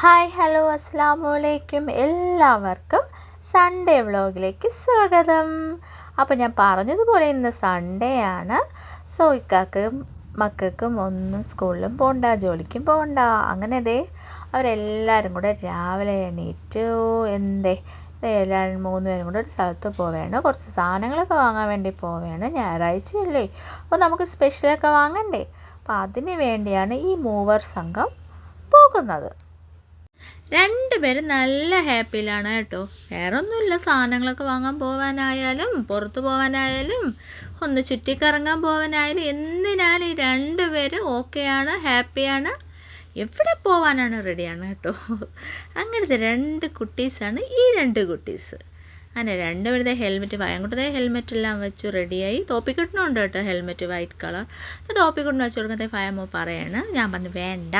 Hi hello അസ്സാം അലൈക്കും എല്ലാവർക്കും സൺഡേ വ്ളോഗിലേക്ക് സ്വാഗതം. അപ്പോൾ ഞാൻ പറഞ്ഞതുപോലെ ഇന്ന് സൺഡേ ആണ്. സോ ഇക്കാക്കും മക്കൾക്കും ഒന്നും സ്കൂളിലും പോകണ്ട ജോലിക്കും പോകണ്ട അങ്ങനെ ദേ അവരെല്ലാവരും കൂടെ രാവിലെ എണീറ്റു. എന്തേ എല്ലാവരും മൂന്ന് പേരും കൂടെ ഒരു സ്ഥലത്ത് പോവുകയാണ് കുറച്ച് സാധനങ്ങളൊക്കെ വാങ്ങാൻ വേണ്ടി പോവുകയാണ് ഞായറാഴ്ചയല്ലേ. അപ്പോൾ നമുക്ക് സ്പെഷ്യലൊക്കെ വാങ്ങണ്ടേ? അപ്പോൾ അതിന് വേണ്ടിയാണ് ഈ മൂവർ സംഘം പോകുന്നത്. രണ്ടുപേരും നല്ല ഹാപ്പിയിലാണ് കേട്ടോ. വേറെ ഒന്നുമില്ല സാധനങ്ങളൊക്കെ വാങ്ങാൻ പോകാനായാലും പുറത്ത് പോകാനായാലും ഒന്ന് ചുറ്റിക്കറങ്ങാൻ പോകാനായാലും എന്തിനാലും ഈ രണ്ടുപേരും ഓക്കെയാണ് ഹാപ്പിയാണ്. എവിടെ പോവാനാണ് റെഡിയാണ് കേട്ടോ. അങ്ങനത്തെ രണ്ട് കുട്ടീസാണ് ഈ രണ്ട് കുട്ടീസ്. അങ്ങനെ രണ്ടുപേരുടെ ഹെൽമെറ്റ് വയങ്കുട്ടത്തെ ഹെൽമെറ്റ് എല്ലാം വെച്ച് റെഡിയായി. തോപ്പിക്കുട്ടനുണ്ട് കേട്ടോ ഹെൽമെറ്റ് വൈറ്റ് കളർ. തോപ്പിക്കുട്ടന് വെച്ച് കൊടുക്കുന്നത് ഫയമോ പറയാണ്. ഞാൻ പറഞ്ഞു വേണ്ട.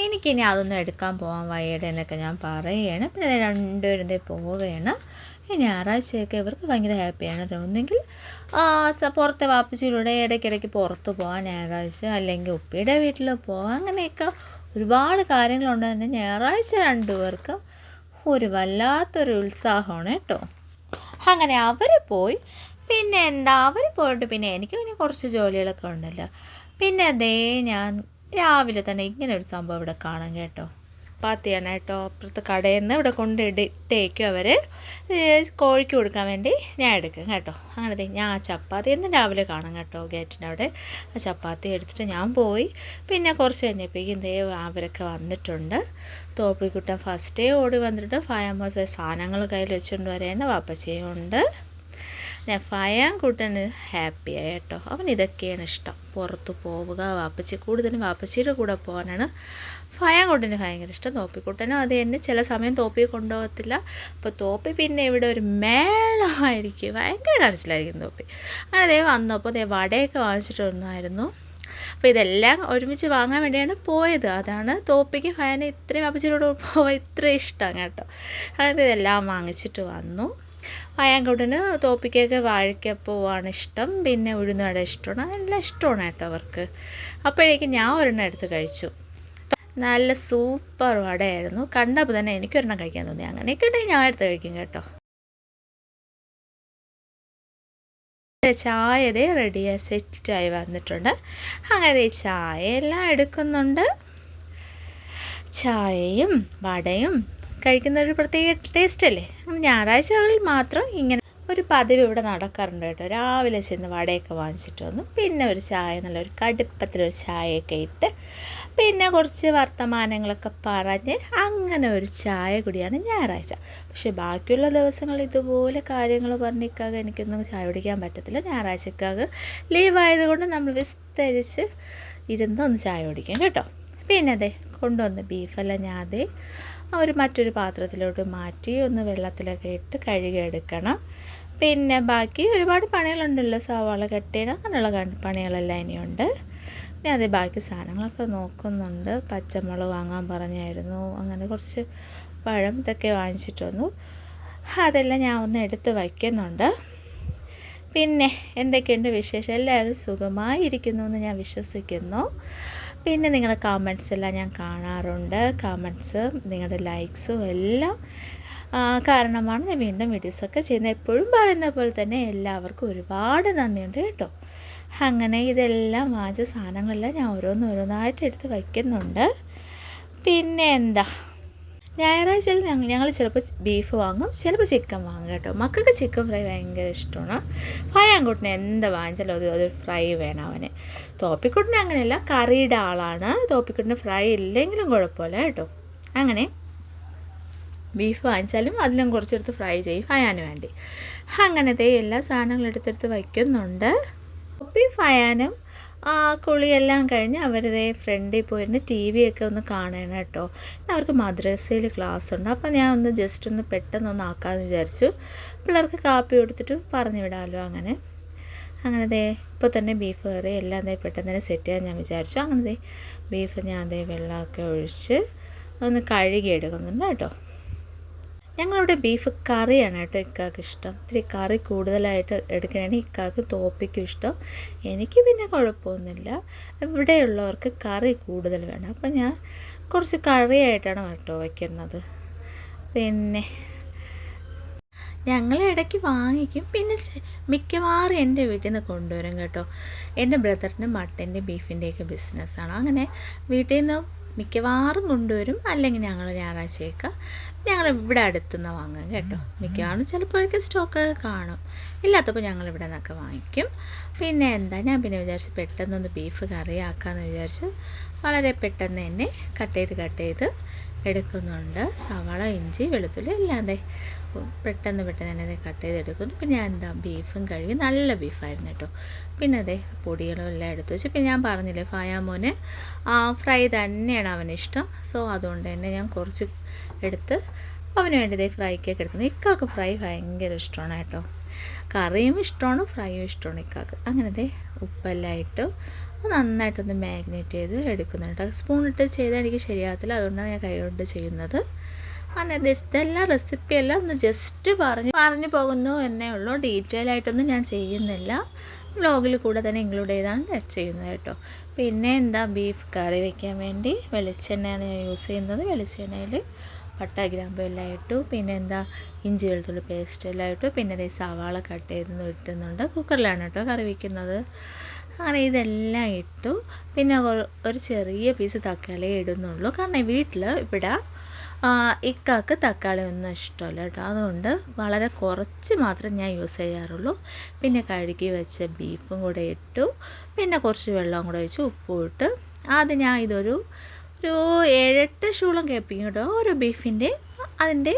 എനിക്കിനി അതൊന്നും എടുക്കാൻ പോകാൻ വയ്യടെ എന്നൊക്കെ ഞാൻ പറയുകയാണ് പിന്നെ രണ്ടുപേരും പോവുകയാണ്. ഞായറാഴ്ചയൊക്കെ ഇവർക്ക് ഭയങ്കര ഹാപ്പിയാണ് തോന്നുന്നെങ്കിൽ പുറത്തെ വാപ്പച്ചിയിലൂടെ ഇടയ്ക്കിടയ്ക്ക് പുറത്ത് പോകാൻ ഞായറാഴ്ച അല്ലെങ്കിൽ ഉപ്പിയുടെ വീട്ടിൽ പോകാം അങ്ങനെയൊക്കെ ഒരുപാട് കാര്യങ്ങളുണ്ട് തന്നെ ഞായറാഴ്ച രണ്ടുപേർക്കും ഒരു വല്ലാത്തൊരു ഉത്സാഹമാണ് കേട്ടോ. അങ്ങനെ അവർ പോയി. പിന്നെ എന്താ അവർ പോയിട്ട് പിന്നെ എനിക്ക് പിന്നെ കുറച്ച് ജോലികളൊക്കെ ഉണ്ടല്ലോ. പിന്നെ അതേ ഞാൻ രാവിലെ തന്നെ ഇങ്ങനെ ഒരു സംഭവം ഇവിടെ കാണാം കേട്ടോ. പാത്തിയാണ് കേട്ടോ അപ്പുറത്ത് കടയിൽ നിന്ന് ഇവിടെ കൊണ്ട് ഇട്ടേക്കും അവർ കോഴിക്ക് കൊടുക്കാൻ വേണ്ടി ഞാൻ എടുക്കും കേട്ടോ. അങ്ങനെ ഞാൻ ആ ചപ്പാത്തി എന്നും രാവിലെ കാണാം കേട്ടോ ഗേറ്റിന്റെ അവിടെ. ആ ചപ്പാത്തി എടുത്തിട്ട് ഞാൻ പോയി. പിന്നെ കുറച്ച് കഴിഞ്ഞപ്പോഴേക്കും ദേ അവരൊക്കെ വന്നിട്ടുണ്ട്. തോപ്പിക്കുട്ടൻ ഫസ്റ്റേ ഓടി വന്നിട്ട് ഫയമോസ് സാധനങ്ങൾ കയ്യിൽ വെച്ചുകൊണ്ട് വരേണ്ട വാപ്പച്ചയും ഉണ്ട്. കൂട്ടാണ് കൂട്ടന് ഹാപ്പിയായി കേട്ടോ. അവൻ ഇതൊക്കെയാണ് ഇഷ്ടം. പുറത്ത് പോവുക വാപ്പച്ചി കൂടുതലും വാപ്പച്ചിയുടെ കൂടെ പോകാനാണ് ഫയം കൂട്ടന് ഭയങ്കര ഇഷ്ടം. തോപ്പിക്കുട്ടനും അത് തന്നെ. ചില സമയം തോപ്പി കൊണ്ടുപോകത്തില്ല. അപ്പോൾ തോപ്പി പിന്നെ ഇവിടെ ഒരു മേളമായിരിക്കും. ഭയങ്കര കരച്ചിലായിരിക്കും തോപ്പി. അങ്ങനെ ദേ വന്നപ്പോൾ ദേ വടയൊക്കെ വാങ്ങിച്ചിട്ട് വന്നായിരുന്നു. അപ്പോൾ ഇതെല്ലാം ഒരുമിച്ച് വാങ്ങാൻ വേണ്ടിയാണ് പോയത്. അതാണ് തോപ്പിക്ക് ഫയാനെ ഇത്രയും വാപ്പച്ചിയോട് പോവാൻ ഇത്ര ഇഷ്ടം കേട്ടോ. അങ്ങനെ ഇതെല്ലാം വാങ്ങിച്ചിട്ട് വന്നു. അയാൻകുട്ടന് തോപ്പിക്കൊക്കെ വാഴയ്ക്കപ്പൂവാണ് ഇഷ്ടം പിന്നെ ഉഴുന്നട ഇഷ്ടമാണ്. എല്ലാം ഇഷ്ടമാണ് കേട്ടോ അവർക്ക്. അപ്പോഴേക്കും ഞാൻ ഒരെണ്ണം എടുത്ത് കഴിച്ചു. നല്ല സൂപ്പർ വടയായിരുന്നു. കണ്ടപ്പോൾ തന്നെ എനിക്കൊരെണ്ണം കഴിക്കാൻ തോന്നി. അങ്ങനെയൊക്കെ ഉണ്ടെങ്കിൽ ഞാൻ എടുത്ത് കഴിക്കും കേട്ടോ. ചായ ഇതേ റെഡിയായി സെറ്റായി വന്നിട്ടുണ്ട്. അങ്ങനെ ചായ എല്ലാം എടുക്കുന്നുണ്ട്. ചായയും വടയും കഴിക്കുന്ന ഒരു പ്രത്യേക ടേസ്റ്റ് അല്ലേ? ഞായറാഴ്ചകളിൽ മാത്രം ഇങ്ങനെ ഒരു പതിവ് ഇവിടെ നടക്കാറുണ്ട് കേട്ടോ. രാവിലെ ചെന്ന് വടയൊക്കെ വാങ്ങിച്ചിട്ട് വന്നു. പിന്നെ ഒരു ചായ നല്ലൊരു കടുപ്പത്തിലൊരു ചായയൊക്കെ ഇട്ട് പിന്നെ കുറച്ച് വർത്തമാനങ്ങളൊക്കെ പറഞ്ഞ് അങ്ങനെ ഒരു ചായ കുടിയാണ് ഞായറാഴ്ച. പക്ഷേ ബാക്കിയുള്ള ദിവസങ്ങൾ ഇതുപോലെ കാര്യങ്ങൾ പറഞ്ഞിക്കാക എനിക്കൊന്നും ചായ കുടിക്കാൻ പറ്റത്തില്ല. ഞായറാഴ്ചക്കാകെ ലീവായതുകൊണ്ട് നമ്മൾ വിസ്തരിച്ച് ഇരുന്ന് ഒന്ന് ചായ കുടിക്കാം കേട്ടോ. പിന്നെ അതെ കൊണ്ടുവന്ന ബീഫെല്ലാം ഞാൻ അതേ ഒരു മറ്റൊരു പാത്രത്തിലോട്ട് മാറ്റി ഒന്ന് വെള്ളത്തിലൊക്കെ ഇട്ട് കഴുകിയെടുക്കണം പിന്നെ ബാക്കി ഒരുപാട് പണികളുണ്ടല്ലോ സവാള കട്ട് അങ്ങനെയുള്ള പണികളെല്ലാം ഇനിയുണ്ട്. പിന്നെ അതേ ബാക്കി സാധനങ്ങളൊക്കെ നോക്കുന്നുണ്ട്. പച്ചമുളക് വാങ്ങാൻ പറഞ്ഞായിരുന്നു. അങ്ങനെ കുറച്ച് പഴം ഇതൊക്കെ വാങ്ങിച്ചിട്ട് വന്നു. അതെല്ലാം ഞാൻ ഒന്ന് എടുത്ത് വയ്ക്കുന്നുണ്ട്. പിന്നെ എന്തൊക്കെയുണ്ട് വിശേഷം? എല്ലാവരും സുഖമായിരിക്കുന്നു എന്ന് ഞാൻ വിശ്വസിക്കുന്നു. പിന്നെ നിങ്ങളുടെ കമൻസ് എല്ലാം ഞാൻ കാണാറുണ്ട്. കമൻസ് നിങ്ങളുടെ ലൈക്സും എല്ലാം കാരണമാണ് ഞാൻ വീണ്ടും വീഡിയോസൊക്കെ ചെയ്യുന്നത്. എപ്പോഴും പറയുന്ന പോലെ തന്നെ എല്ലാവർക്കും ഒരുപാട് നന്ദിയുണ്ട് കേട്ടോ. അങ്ങനെ ഇതെല്ലാം വാങ്ങിച്ച സാധനങ്ങളെല്ലാം ഞാൻ ഓരോന്നോരോന്നായിട്ട് എടുത്ത് വയ്ക്കുന്നുണ്ട്. പിന്നെ എന്താ? ഞായറാഴ്ചയിൽ ഞങ്ങൾ ചിലപ്പോൾ ബീഫ് വാങ്ങും ചിലപ്പോൾ ചിക്കൻ വാങ്ങും കേട്ടോ. മക്കൾക്ക് ചിക്കൻ ഫ്രൈ ഭയങ്കര ഇഷ്ടമാണ്. ഫയാൻകുട്ടിന് എന്താ വാങ്ങിച്ചാലും അത് അതൊരു ഫ്രൈ വേണം അവന്. തോപ്പിക്കുട്ടിന് അങ്ങനെയല്ല കറിയുടെ ആളാണ്. തോപ്പിക്കുട്ടിന് ഫ്രൈ ഇല്ലെങ്കിലും കുഴപ്പമില്ല കേട്ടോ. അങ്ങനെ ബീഫ് വാങ്ങിച്ചാലും അതിലും കുറച്ചെടുത്ത് ഫ്രൈ ചെയ്യും ഫയാന് വേണ്ടി. അങ്ങനത്തെ എല്ലാ സാധനങ്ങളും എടുത്തെടുത്ത് വയ്ക്കുന്നുണ്ട്. തൊപ്പി ഫയാനും കുളിയെല്ലാം കഴിഞ്ഞ് അവരുടെ ഫ്രണ്ടിൽ പോയിരുന്ന് ടി വി ഒക്കെ ഒന്ന് കാണണം കേട്ടോ. അവർക്ക് മദ്രസയിൽ ക്ലാസ് ഉണ്ട്. അപ്പോൾ ഞാൻ ഒന്ന് ജസ്റ്റ് ഒന്ന് പെട്ടെന്ന് ഒന്ന് ആക്കാമെന്ന് വിചാരിച്ചു. പിള്ളേർക്ക് കാപ്പി കൊടുത്തിട്ട് പറഞ്ഞു വിടാമല്ലോ അങ്ങനെ. അങ്ങനെ ദേ ഇപ്പോൾ തന്നെ ബീഫ് കറി എല്ലാം ദേ പെട്ടെന്ന് തന്നെ സെറ്റ് ചെയ്യാൻ ഞാൻ വിചാരിച്ചു. അങ്ങനെ ദേ ബീഫ് ഞാൻ ദേ വെള്ളമൊക്കെ ഒഴിച്ച് ഒന്ന് കഴുകി എടുക്കുന്നുണ്ട് കേട്ടോ. ഞങ്ങളിവിടെ ബീഫ് കറിയാണ് കേട്ടോ ഇക്കാക്ക് ഇഷ്ടം. ഇത്തിരി കറി കൂടുതലായിട്ട് എടുക്കുകയാണെങ്കിൽ ഇക്കാക്ക് തോപ്പിക്കും ഇഷ്ടം. എനിക്ക് പിന്നെ കുഴപ്പമൊന്നുമില്ല. ഇവിടെയുള്ളവർക്ക് കറി കൂടുതൽ വേണം. അപ്പം ഞാൻ കുറച്ച് കറിയായിട്ടാണ് കേട്ടോ വയ്ക്കുന്നത്. പിന്നെ ഞങ്ങൾ ഇടയ്ക്ക് വാങ്ങിക്കും. പിന്നെ മിക്കവാറും എന്റെ വീട്ടിൽ നിന്ന് കൊണ്ടുവരും കേട്ടോ. എന്റെ ബ്രദറിന്റെ മട്ടന്റെ ബീഫിന്റെയൊക്കെ ബിസിനസ്സാണ് അങ്ങനെ വീട്ടിൽ നിന്ന് മിക്കവാറും കൊണ്ടുവരും. അല്ലെങ്കിൽ ഞങ്ങൾ ഞായറാഴ്ചയൊക്കെ ഞങ്ങൾ ഇവിടെ അടുത്തുനിന്ന് വാങ്ങും കേട്ടോ. മിക്കവാറും ചിലപ്പോഴൊക്കെ സ്റ്റോക്കൊക്കെ കാണും. ഇല്ലാത്തപ്പോൾ ഞങ്ങൾ ഇവിടെ നിന്നൊക്കെ വാങ്ങിക്കും. പിന്നെ എന്താ ഞാൻ പിന്നെ വിചാരിച്ച് പെട്ടെന്നൊന്ന് ബീഫ് കറി കറിയാക്കാമെന്ന് വിചാരിച്ച്. വളരെ പെട്ടെന്ന് തന്നെ കട്ട് ചെയ്ത് കട്ട് ചെയ്ത് എടുക്കുന്നുണ്ട്. സവാള ഇഞ്ചി വെളുത്തുള്ളി എല്ലാം ദേ പെട്ടെന്ന് പെട്ടെന്ന് തന്നെ കട്ട് ചെയ്തെടുക്കുന്നു. പിന്നെ ഞാൻ എന്താ ബീഫും കഴുകി നല്ല ബീഫായിരുന്നു കേട്ടോ. പിന്നെ അതെ പൊടികളും എല്ലാം എടുത്തു വെച്ചു പിന്നെ ഞാൻ പറഞ്ഞില്ലേ ഫയാമോന് ഫ്രൈ തന്നെയാണ് അവനിഷ്ടം സോ അതുകൊണ്ട് തന്നെ ഞാൻ കുറച്ച് എടുത്ത് അവന് വേണ്ടി ദേ ഫ്രൈക്കൊക്കെ എടുക്കുന്നു. ഇക്കാക്ക് ഫ്രൈ ഭയങ്കര ഇഷ്ടമാണ് കേട്ടോ. കറിയും ഇഷ്ടമാണ് ഫ്രൈയും ഇഷ്ടമാണ് ഇക്കാക്ക്. അങ്ങനത്തെ ഉപ്പെല്ലാം ഇട്ട് നന്നായിട്ടൊന്ന് മാഗ്നേറ്റ് ചെയ്ത് എടുക്കുന്നുണ്ട് സ്പൂണിട്ട് ചെയ്താൽ എനിക്ക് ശരിയാകത്തില്ല. അതുകൊണ്ടാണ് ഞാൻ കൈകൊണ്ട് ചെയ്യുന്നത്. അങ്ങനെ ഇതെല്ലാം റെസിപ്പി എല്ലാം ഒന്ന് ജസ്റ്റ് പറഞ്ഞ് പറഞ്ഞു പോകുന്നു എന്നേ ഉള്ളൂ. ഡീറ്റെയിൽ ആയിട്ടൊന്നും ഞാൻ ചെയ്യുന്നില്ല. വ്ലോഗിൽ കൂടെ തന്നെ ഇൻക്ലൂഡ് ചെയ്താണ് ചെയ്യുന്നത് കേട്ടോ. പിന്നെ എന്താ ബീഫ് കറി വെക്കാൻ വേണ്ടി വെളിച്ചെണ്ണയാണ് ഞാൻ യൂസ് ചെയ്യുന്നത്. വെളിച്ചെണ്ണയിൽ പട്ട ഗ്രാമ്പു എല്ലാം ഇട്ടു. പിന്നെ എന്താ ഇഞ്ചി വെളുത്തുള്ളി പേസ്റ്റ് എല്ലാം ഇട്ടു. പിന്നെ ഇതേ സവാള കട്ട് ചെയ്ത് ഇട്ടുന്നുണ്ട് കുക്കറിലാണ് കേട്ടോ കറി വയ്ക്കുന്നത് അങ്ങനെ ഇതെല്ലാം ഇട്ടു. പിന്നെ ഒരു ചെറിയ പീസ് തക്കാളി ഇടുന്നുള്ളൂ. കാരണം വീട്ടിൽ ഇവിടെ ഇക്കാക്ക് തക്കാളി ഒന്നും ഇഷ്ടമല്ല കേട്ടോ. അതുകൊണ്ട് വളരെ കുറച്ച് മാത്രം ഞാൻ യൂസ് ചെയ്യാറുള്ളൂ. പിന്നെ കഴുകി വെച്ച ബീഫും കൂടെ ഇട്ടു. പിന്നെ കുറച്ച് വെള്ളവും കൂടെ ഒഴിച്ച് ഉപ്പും ഇട്ട്. ആദ്യം ഞാൻ ഇതൊരു ഒരു ഏഴെട്ട് ഷൂളം കേൾപ്പിക്കും കേട്ടോ ഒരു ബീഫിന്റെ അതിന്റെ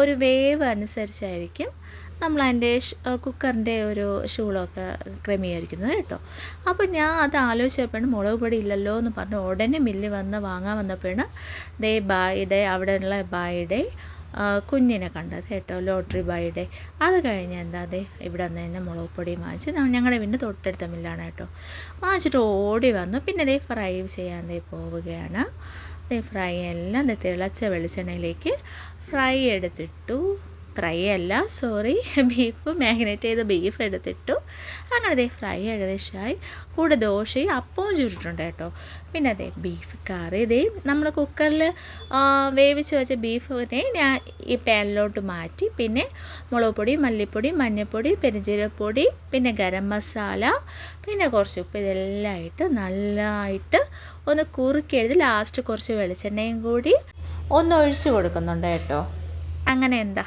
ഒരു വേവ് അനുസരിച്ചായിരിക്കും. നമ്മൾ അതിന്റെ കുക്കറിന്റെ ഒരു ഷൂളൊക്കെ ക്രമീകരിക്കുന്നത് കേട്ടോ. അപ്പോൾ ഞാൻ അത് ആലോചിച്ചപ്പോഴാണ് മുളക് പൊടി ഇല്ലല്ലോ എന്ന് പറഞ്ഞ് ഉടനെ മില്ല് വന്ന് വാങ്ങാൻ വന്നപ്പോഴാണ് ദേ ബായുടെ അവിടെയുള്ള ബായുടെ ആ, കുഞ്ഞിനെ കണ്ടത് കേട്ടോ ലോട്ടറി ബായുടെ. അത് കഴിഞ്ഞ് എന്താ അതെ ഇവിടെ നിന്ന് തന്നെ മുളക് പൊടി വാങ്ങിച്ച് ഞങ്ങളുടെ വീടിന്റെ തൊട്ടടുത്ത മില്ലാണ് കേട്ടോ. വാങ്ങിച്ചിട്ട് ഓടി വന്നു. പിന്നെ ദേ ഫ്രൈ ചെയ്യാൻ ദേ പോവുകയാണ്. ദേ ഫ്രൈ എല്ലാം ദേ തിളച്ച വെളിച്ചെണ്ണയിലേക്ക് ഫ്രൈ എടുത്തിട്ടു. ഫ്രൈ അല്ല സോറി ബീഫ് മാഗ്നേറ്റ് ചെയ്ത ബീഫ് എടുത്തിട്ടു. അങ്ങനെ അതേ ഫ്രൈ ഏകദേശമായി കൂടെ ദോശയും അപ്പവും ചുരുട്ടുണ്ട് കേട്ടോ. പിന്നെ അതെ ബീഫ് കറി. ഇതേ നമ്മൾ കുക്കറിൽ വേവിച്ച് വെച്ച ബീഫിനെ ഞാൻ ഈ പാനിലോട്ട് മാറ്റി. പിന്നെ മുളക് പൊടി മല്ലിപ്പൊടി മഞ്ഞൾപ്പൊടി പെരിഞ്ചീരപ്പൊടി പിന്നെ ഗരം മസാല പിന്നെ കുറച്ച് ഉപ്പ്. ഇതെല്ലാം ഇട്ട് നല്ലതായിട്ട് ഒന്ന് കുറുക്കി എടുത്ത് ലാസ്റ്റ് കുറച്ച് വെളിച്ചെണ്ണയും കൂടി ഒന്ന് ഒഴിച്ചു കൊടുക്കുന്നുണ്ട് കേട്ടോ. അങ്ങനെ എന്താ?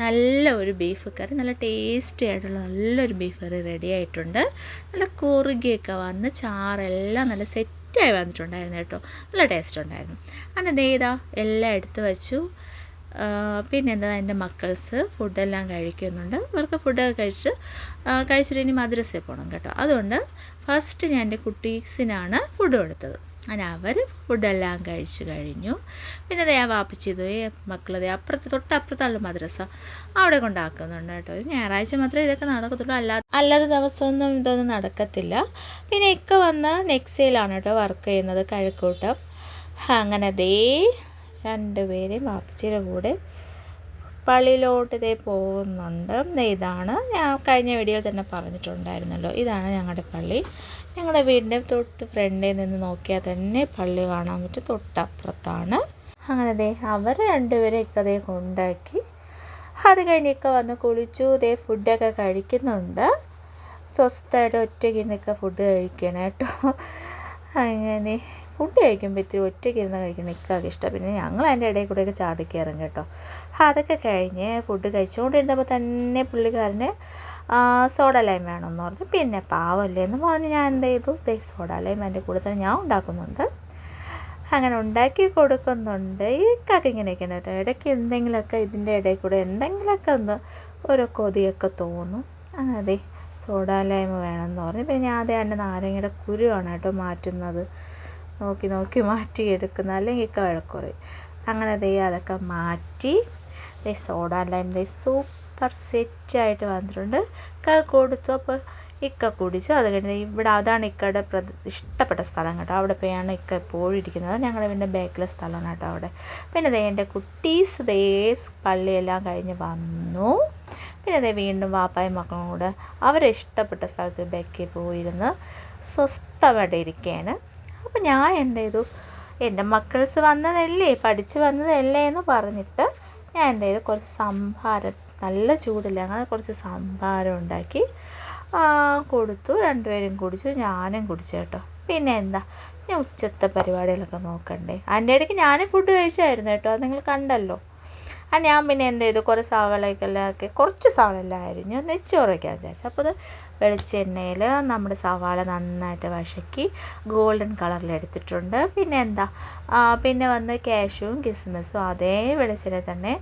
നല്ല ഒരു ബീഫ് കറി നല്ല ടേസ്റ്റി ആയിട്ടുള്ള നല്ലൊരു ബീഫ് കറി റെഡി ആയിട്ടുണ്ട്. നല്ല കുറുകിയൊക്കെ വന്ന് ചാറെല്ലാം നല്ല സെറ്റായി വന്നിട്ടുണ്ടായിരുന്നു കേട്ടോ. നല്ല ടേസ്റ്റ് ഉണ്ടായിരുന്നു. അങ്ങനെ ദേ ഇതാ എല്ലാം എടുത്ത് വെച്ചു. പിന്നെ എന്താ എന്റെ മക്കൾസ് ഫുഡെല്ലാം കഴിക്കുന്നുണ്ട്. ഇവർക്ക് ഫുഡൊക്കെ കഴിച്ച് കഴിച്ചിട്ട് ഇനി മദ്രസയിൽ പോകണം കേട്ടോ. അതുകൊണ്ട് ഫസ്റ്റ് ഞാൻ എന്റെ കുട്ടീസിനാണ് ഫുഡ് കൊടുത്തത്. അങ്ങനെ അവർ ഫുഡെല്ലാം കഴിച്ചു കഴിഞ്ഞു. പിന്നെ അതേ ആ വാപ്പിച്ചി ഇത് മക്കൾ ദേ അപ്പുറത്ത് തൊട്ടപ്പുറത്തുള്ള മദ്രസ അവിടെ കൊണ്ടാക്കുന്നുണ്ട് കേട്ടോ. ഞായറാഴ്ച മാത്രമേ ഇതൊക്കെ നടക്കത്തുള്ളൂ. അല്ലാതെ അല്ലാത്ത ദിവസമൊന്നും ഇതൊന്നും നടക്കത്തില്ല. പിന്നെ ഇക്ക വന്ന് നെക്സയിലാണ് കേട്ടോ വർക്ക് ചെയ്യുന്നത് കഴക്കൂട്ടം. അങ്ങനെ ദേ രണ്ടുപേരെയും വാപ്പിച്ചിയുടെ കൂടെ പള്ളിയിലോട്ട് ഇതേ പോകുന്നുണ്ട്. ഇതാണ്. ഞാൻ കഴിഞ്ഞ വീഡിയോയിൽ തന്നെ പറഞ്ഞിട്ടുണ്ടായിരുന്നല്ലോ. ഇതാണ് ഞങ്ങളുടെ പള്ളി. ഞങ്ങളുടെ വീടിന്റെ തൊട്ട് ഫ്രണ്ടിൽ നിന്ന് നോക്കിയാൽ തന്നെ പള്ളി കാണാൻ പറ്റും തൊട്ടപ്പുറത്താണ്. അങ്ങനെ ദേ അവർ രണ്ടുപേരെ ഇക്കതേ കൊണ്ടാക്കി അത് കഴിഞ്ഞൊക്കെ വന്ന് കുളിച്ചു ദേ ഫുഡൊക്കെ കഴിക്കുന്നുണ്ട്. സ്വസ്ഥമായിട്ട് ഒറ്റയ്ക്ക് ഫുഡ് കഴിക്കണം കേട്ടോ അങ്ങനെ ഫുഡ് കഴിക്കുമ്പോൾ ഇത്തിരി ഒറ്റയ്ക്ക് ഇരുന്ന് കഴിക്കണം ഇക്കാക്ക് ഇഷ്ടം. പിന്നെ ഞങ്ങൾ അതിന്റെ ഇടയിൽ കൂടെയൊക്കെ ചാടിക്കയറും കേട്ടോ. അതൊക്കെ കഴിഞ്ഞ് ഫുഡ് കഴിച്ചുകൊണ്ടിരുന്നപ്പോൾ തന്നെ പുള്ളിക്കാരന് സോഡ ലൈം വേണമെന്ന് പറഞ്ഞു. പിന്നെ പാവമല്ലേ എന്ന് പറഞ്ഞ് ഞാൻ എന്ത് ചെയ്തു? സോഡ ലൈം എന്റെ കൂടെ തന്നെ ഞാൻ ഉണ്ടാക്കുന്നുണ്ട്. അങ്ങനെ ഉണ്ടാക്കി കൊടുക്കുന്നുണ്ട്. ഈ കാക്ക ഇങ്ങനെയൊക്കെയാണ് കേട്ടോ. ഇടയ്ക്ക് എന്തെങ്കിലുമൊക്കെ ഇതിന്റെ ഇടയിൽ കൂടെ എന്തെങ്കിലുമൊക്കെ ഒന്ന് ഒരു കൊതിയൊക്കെ തോന്നും. അങ്ങനെ അതെ ലൈം വേണമെന്ന് പറഞ്ഞു. പിന്നെ ഞാൻ അതേ എന്റെ നാരങ്ങയുടെ കുരുവാണ് കേട്ടോ മാറ്റുന്നത്. നോക്കി നോക്കി മാറ്റി എടുക്കുന്ന അല്ലെങ്കിൽ കഴക്കുറി. അങ്ങനെ ദേ അതൊക്കെ മാറ്റി. ദേ സോഡ ലൈം ദേ സൂപ്പർ സെറ്റായിട്ട് വന്നിട്ടുണ്ട്. ഇക്ക കൊടുത്തു. അപ്പോൾ ഇക്ക കുടിച്ചു. അത് കഴിഞ്ഞ് ഇവിടെ അതാണ് ഇക്കയുടെ ഇഷ്ടപ്പെട്ട സ്ഥലം കേട്ടോ. അവിടെ പോയാണ് ഇക്ക എപ്പോഴും ഇരിക്കുന്നത്. ഞങ്ങളുടെ വീടിന്റെ ബാക്കിലെ സ്ഥലമാണ് കേട്ടോ അവിടെ. പിന്നെ ദേ എന്റെ കുട്ടീസ് ദേ പള്ളിയെല്ലാം കഴിഞ്ഞ് വന്നു. പിന്നെ ദേ വീണ്ടും വാപ്പായും മക്കളും കൂടെ അവരെ ഇഷ്ടപ്പെട്ട സ്ഥലത്ത് ബാക്കിൽ പോയിരുന്ന്. സ്വസ്ഥമായിട്ട് ഇരിക്കുകയാണ്. അപ്പോൾ ഞാൻ എന്ത് ചെയ്തു? എന്റെ മക്കൾസ് വന്നതല്ലേ പഠിച്ച് വന്നതല്ലേ എന്ന് പറഞ്ഞിട്ട് ഞാൻ എന്ത് ചെയ്തു? കുറച്ച് സംഭാരം നല്ല ചൂടില്ല. അങ്ങനെ കുറച്ച് സംഭാരം ഉണ്ടാക്കി കൊടുത്തു. രണ്ടുപേരും കുടിച്ചു. ഞാനും കുടിച്ചു കേട്ടോ. പിന്നെ എന്താ? ഞാൻ ഉച്ചത്തെ പരിപാടികളൊക്കെ നോക്കണ്ടേ? അതിന്റെ ഇടയ്ക്ക് ഞാനും ഫുഡ് കഴിച്ചായിരുന്നു കേട്ടോ. അത് നിങ്ങൾ കണ്ടല്ലോ. ആ ഞാൻ പിന്നെ എന്ത് ചെയ്തു? കുറേ സവാളയൊക്കെ കുറച്ച് സവാളയെല്ലാം അരിഞ്ഞു നെച്ചോറ് വയ്ക്കാൻ വിചാരിച്ചു അപ്പോൾ അത് വെളിച്ചെണ്ണയിൽ നമ്മുടെ സവാള നന്നായിട്ട് വശക്കി ഗോൾഡൻ കളറിൽ എടുത്തിട്ടുണ്ട്. പിന്നെ എന്താ? പിന്നെ വന്ന് കാഷ്യൂവും കിസ്മിസും അതേ വെളിച്ചെണ്ണ തന്നെ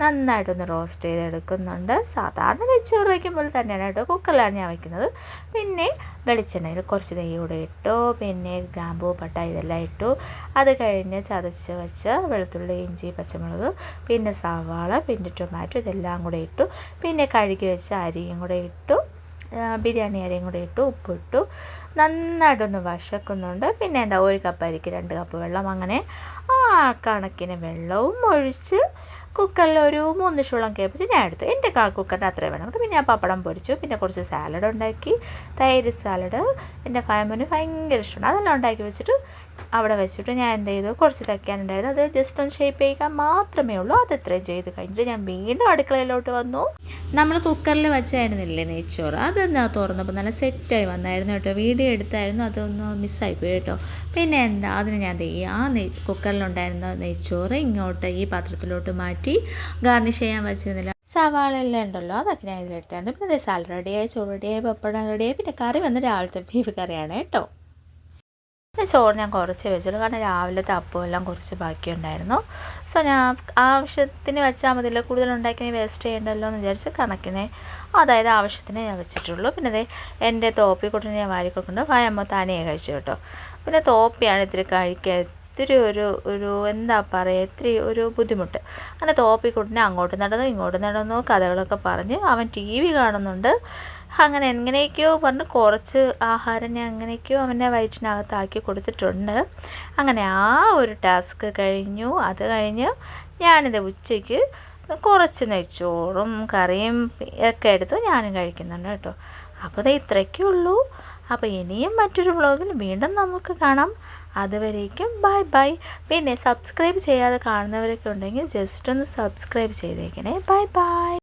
നന്നായിട്ടൊന്ന് റോസ്റ്റ് ചെയ്തെടുക്കുന്നുണ്ട്. സാധാരണ നെയ്ച്ചോറ് വയ്ക്കുമ്പോൾ തന്നെയാണ് കേട്ടോ കുക്കറിലാണ് ഞാൻ വയ്ക്കുന്നത്. പിന്നെ വെളിച്ചെണ്ണയിൽ കുറച്ച് നെയ്യ് കൂടെ ഇട്ടു പിന്നെ ഗ്രാമ്പൂ പട്ട ഇതെല്ലാം ഇട്ടു. അത് കഴിഞ്ഞ് ചതച്ച് വെച്ച് വെളുത്തുള്ളി ഇഞ്ചി പച്ചമുളക് പിന്നെ സവാള പിന്നെ ടൊമാറ്റോ ഇതെല്ലാം കൂടെ ഇട്ടു. പിന്നെ കഴുകി വെച്ച അരിയും കൂടെ ഇട്ടു. ബിരിയാണി അരിയും കൂടെ ഇട്ടു ഉപ്പിട്ടു. നന്നായിട്ടൊന്ന് വശക്കുന്നുണ്ട്. പിന്നെ എന്താ ഒരു കപ്പ് അരിക്ക് രണ്ട് കപ്പ് വെള്ളം. അങ്ങനെ ആ കണക്കിന് വെള്ളവും ഒഴിച്ച് കുക്കറിൽ ഒരു മൂന്ന് ശുളം കേപ്പിച്ച് ഞാൻ എടുത്തു. എന്റെ കാ കുക്കറിന്റെ അത്രയും വേണം പിന്നെ ഞാൻ പപ്പടം പൊരിച്ചു. പിന്നെ കുറച്ച് സാലഡ് ഉണ്ടാക്കി. തൈര് സാലഡ് എന്റെ ഫാമിന് ഭയങ്കര ഇഷ്ടമാണ്. അതെല്ലാം ഉണ്ടാക്കി വെച്ചിട്ട് അവിടെ വെച്ചിട്ട് ഞാൻ എന്ത് ചെയ്തു? കുറച്ച് തയ്ക്കാനുണ്ടായിരുന്നു അത് ജസ്റ്റ് ഒന്ന് ഷേപ്പ് ചെയ്യാൻ മാത്രമേ ഉള്ളൂ. അത് ഇത്രയും ചെയ്ത് കഴിഞ്ഞിട്ട് ഞാൻ വീണ്ടും അടുക്കളയിലോട്ട് വന്നു. നമ്മൾ കുക്കറിൽ വെച്ചായിരുന്നില്ലേ നെയ്ച്ചോറ്? അതെന്നാ തുറന്നപ്പോൾ നല്ല സെറ്റായി വന്നായിരുന്നു കേട്ടോ. വീഡിയോ എടുത്തായിരുന്നു. അതൊന്ന് മിസ്സായിപ്പോയി കേട്ടോ. പിന്നെ എന്താ? അതിന് ഞാൻ ആ നെയ് കുക്കറിലുണ്ടായിരുന്ന നെയ്ച്ചോറ് ഇങ്ങോട്ട് ഈ പാത്രത്തിലോട്ട് മാറ്റി ഗാർണിഷ് ചെയ്യാൻ വെച്ചിരുന്നില്ല. സവാള എല്ലാം ഉണ്ടല്ലോ അതൊക്കെ ഞാൻ ഇതിലിട്ടായിരുന്നു. പിന്നെ സാലഡ് റെഡിയായി ചോറ് റെഡിയായി പപ്പടം റെഡിയായി പിന്നെ കറി വന്ന് രാവിലത്തെ ബീഫ് കറിയാണ് കേട്ടോ. പിന്നെ ചോറ് ഞാൻ കുറച്ച് വെച്ചുള്ളൂ കാരണം രാവിലത്തെ അപ്പം എല്ലാം കുറച്ച് ബാക്കിയുണ്ടായിരുന്നു. സോ ഞാൻ ആവശ്യത്തിന് വെച്ചാൽ മതിയല്ലോ കൂടുതൽ ഉണ്ടാക്കി വേസ്റ്റ് ചെയ്യണ്ടല്ലോ എന്ന് വിചാരിച്ച് കണക്കിന് അതായത് ആവശ്യത്തിന് ഞാൻ വെച്ചിട്ടുള്ളൂ. പിന്നെ അതേ എന്റെ തോപ്പി തോപ്പിക്കുട്ടിനെ ഞാൻ വാരി കൊടുക്കുന്നുണ്ട് ഭയമ്മ താനേ കഴിച്ചു കേട്ടോ. പിന്നെ തോപ്പിയാണ് ഇത്തിരി കഴിക്കുക ഇത്തിരി ഒരു ഒരു എന്താ പറയുക ഇത്തിരി ഒരു ബുദ്ധിമുട്ട്. അങ്ങനെ തോപ്പിക്കുട്ടിനെ അങ്ങോട്ട് നടന്നു ഇങ്ങോട്ട് നടന്നു കഥകളൊക്കെ പറഞ്ഞ് അവൻ ടി വി കാണുന്നുണ്ട്. അങ്ങനെ എങ്ങനെയൊക്കെയോ പറഞ്ഞ് കുറച്ച് ആഹാരം ഞാൻ എങ്ങനെയൊക്കെയോ അവന്റെ വയറ്റിനകത്താക്കി കൊടുത്തിട്ടുണ്ട്. അങ്ങനെ ആ ഒരു ടാസ്ക് കഴിഞ്ഞു. അത് കഴിഞ്ഞ് ഞാനിത് ഉച്ചയ്ക്ക് കുറച്ച് നെയ്ച്ചോറും കറിയും ഒക്കെ എടുത്ത് ഞാനും കഴിക്കുന്നുണ്ട് കേട്ടോ. അപ്പോൾ ഇത് ഇത്രയ്ക്കേ ഉള്ളൂ അപ്പോൾ ഇനിയും മറ്റൊരു വ്ളോഗിൽ വീണ്ടും നമുക്ക് കാണാം. അതുവരേക്കും ബൈ ബൈ. പിന്നെ സബ്സ്ക്രൈബ് ചെയ്യാതെ കാണുന്നവരൊക്കെ ഉണ്ടെങ്കിൽ ജസ്റ്റ് ഒന്ന് സബ്സ്ക്രൈബ് ചെയ്തേക്കണേ. Bye bye.